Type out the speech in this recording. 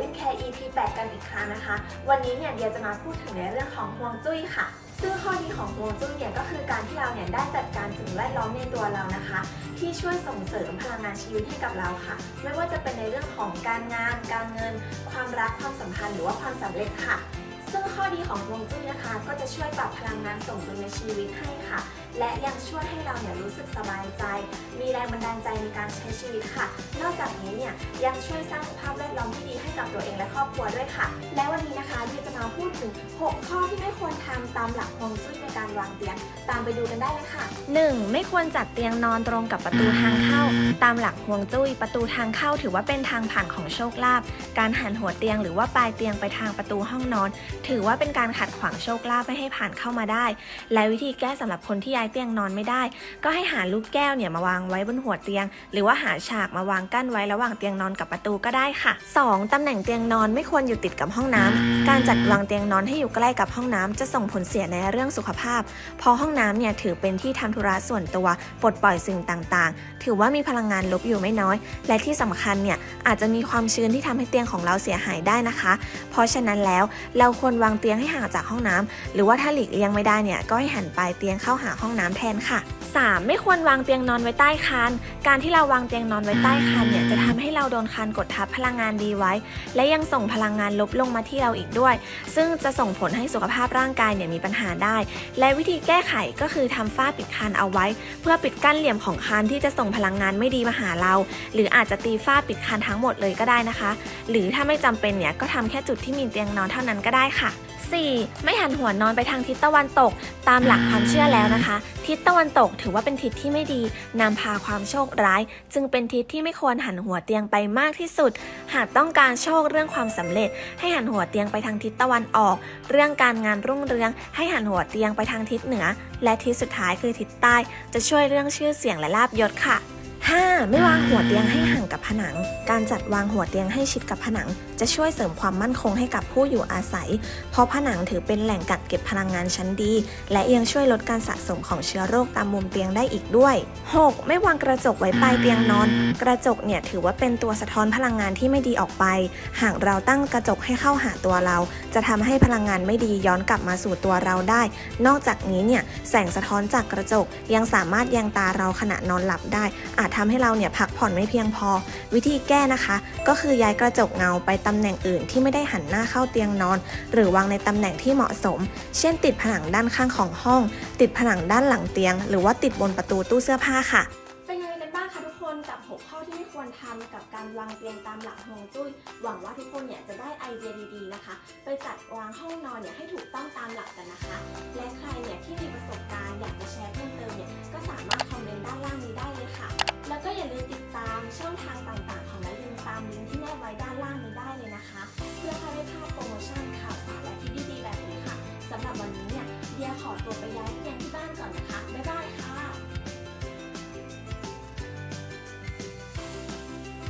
ลิมแคร์ EP 8 กันอีกครั้งนะคะ วันนี้เนี่ยเดียจะมาพูดถึงในเรื่องของห่วงจุ้ยค่ะ ซึ่งข้อดีของห่วงจุ้ยเนี่ยก็คือการที่เราเนี่ยได้จัดการสิ่งแวดล้อมในตัวเรานะคะ ที่ช่วยส่งเสริมพลังงานชีวิตให้กับเราค่ะ ไม่ว่าจะเป็นในเรื่องของการงาน การเงิน ความรักความสัมพันธ์หรือว่าความสำเร็จค่ะ ซึ่งข้อดีของฮวงจุ้ยนะคะ ก็จะช่วยปรับพลังงานส่งดุลในชีวิตให้ค่ะ และยังช่วยให้เราเนี่ยรู้สึกสบายใจ มีแรงบันดาลใจในการใช้ชีวิตค่ะ นอกจากนี้เนี่ยยังช่วยสร้างสภาพแวดล้อมที่ดีให้กับตัวเองและครอบครัวด้วยค่ะ และวันนี้นะคะเดียจะมาพูดถึง 6 ข้อที่ไม่ควรทำตามหลักฮวงจุ้ยในการวางเตียง ตามไปดูกันได้เลยค่ะ 1. ไม่ควรจัดเตียงนอนตรงกับประตูทางเข้า ตามหลักฮวงจุ้ย ประตูทางเข้าถือว่าเป็นทางผ่านของโชคลาภ การหันหัวเตียงหรือว่าปลายเตียงไปทางประตูห้องนอนถือว่าเป็นการขัดขวางโชคลาภไม่ให้ผ่านเข้ามาได้ และวิธีแก้สำหรับคนที่ย้ายเตียงนอนไม่ได้ ก็ให้หาลูกแก้วเนี่ยมาวางไว้บนหัวเตียง หรือว่าหาฉากมาวางกั้นไว้ระหว่างเตียงนอนกับประตูก็ได้ค่ะ 2. ตำแหน่งเตียงนอนไม่ควรอยู่ติดกับห้องน้ำการจัดวางเตียงนอนให้อยู่ใกล้กับห้องน้ำจะส่งผลเสียในเรื่องสุขภาพเพราะห้องน้ำเนี่ยถือเป็นที่ทำธุระส่วนตัวปลดปล่อยสิ่งต่างๆ ถือว่ามีพลังงานลบอยู่ไม่น้อย และที่สำคัญเนี่ยอาจจะมีความชื้นที่ทำให้เตียงของเราเสียหายได้นะคะ เพราะฉะนั้นแล้วเราควรวางเตียงให้ห่างจากห้องน้ำหรือว่าถ้าหลีกเลี่ยงไม่ได้เนี่ยก็ให้หันปลายเตียงเข้าหาห้องน้ำแทนค่ะ 3. ไม่ควรวางเตียงนอนไว้ใต้คาน การที่เราวางเตียงนอนไว้ใต้คานเนี่ยจะทำให้เราโดนคานกดทับพลังงานดีไว้ และยังส่งพลังงานลบลงมาที่เราอีกด้วย ซึ่งจะส่งผลให้สุขภาพร่างกายเนี่ยมีปัญหาได้ และวิธีแก้ไขก็คือทำฝ้าปิดคานเอาไว้ เพื่อปิดกั้นเหลี่ยมของคานที่จะส่งพลังงานไม่ดีมาหาเรา หรืออาจจะตีฝ้าปิดคานทั้งหมดเลยก็ได้นะคะ หรือถ้าไม่จำเป็นเนี่ยก็ทำแค่จุดที่มีเตียงนอนเท่านั้นก็ได้ค่ะ 4. ไม่หันหัวนอนไปทางทิศตะวันตก ตามหลักความเชื่อแล้วนะคะ ทิศตะวันตกถืือว่าเป็นทิศที่ไม่ดีนำพาความโชคร้าย จึงเป็นทิศที่ไม่ควรหันหัวเตียงไปมากที่สุด หากต้องการโชคเรื่องความสำเร็จ ให้หันหัวเตียงไปทางทิศตะวันออก เรื่องการงานรุ่งเรือง ให้หันหัวเตียงไปทางทิศเหนือ และทิศสุดท้ายคือทิศใต้ จะช่วยเรื่องชื่อเสียงและลาบยศค่ะ 5. ไม่วางหัวเตียงให้ห่างกับผนัง การจัดวางหัวเตียงให้ชิดกับผนัง จะช่วยเสริมความมั่นคงให้กับผู้อยู่อาศัย เพราะผนังถือเป็นแหล่งกักเก็บพลังงานชั้นดี และยังช่วยลดการสะสมของเชื้อโรคตามมุมเตียงได้อีกด้วย 6. ไม่วางกระจกไว้ปลายเตียงนอน กระจกเนี่ยถือว่าเป็นตัวสะท้อนพลังงานที่ไม่ดีออกไป หากเราตั้งกระจกให้เข้าหาตัวเรา จะทำให้พลังงานไม่ดีย้อนกลับมาสู่ตัวเราได้ นอกจากนี้เนี่ยแสงสะท้อนจากกระจกยังสามารถยังตาเราขณะนอนหลับได้อาจทำให้เราเนี่ยพักผ่อนไม่เพียงพอ วิธีแก้นะคะ ก็คือย้ายกระจกเงาไปตำแหน่งอื่นที่ไม่ได้หันหน้าเข้าเตียงนอน หรือวางในตำแหน่งที่เหมาะสม เช่น ติดผนังด้านข้างของห้อง ติดผนังด้านหลังเตียง หรือว่าติดบนประตูตู้เสื้อผ้าค่ะเป็นยังไงกับ้างคะทุกคนกับ 6 ข้อที่ไม่ควรทำกับการวางเตียงตามหลักฮวงจุ้ย หวังว่าทุกคนเนี่ยจะได้ไอเดียดีๆนะคะ ไปจัดวางห้องนอนเนี่ยให้ถูกต้องตามหลักกันนะคะ และใครเนี่ยที่มีประสบการณ์อยากจะแชร์เพิ่มเติมเนี่ ตัวไปย้ายเตียงที่บ้านก่อนนะคะบ๊ายบาย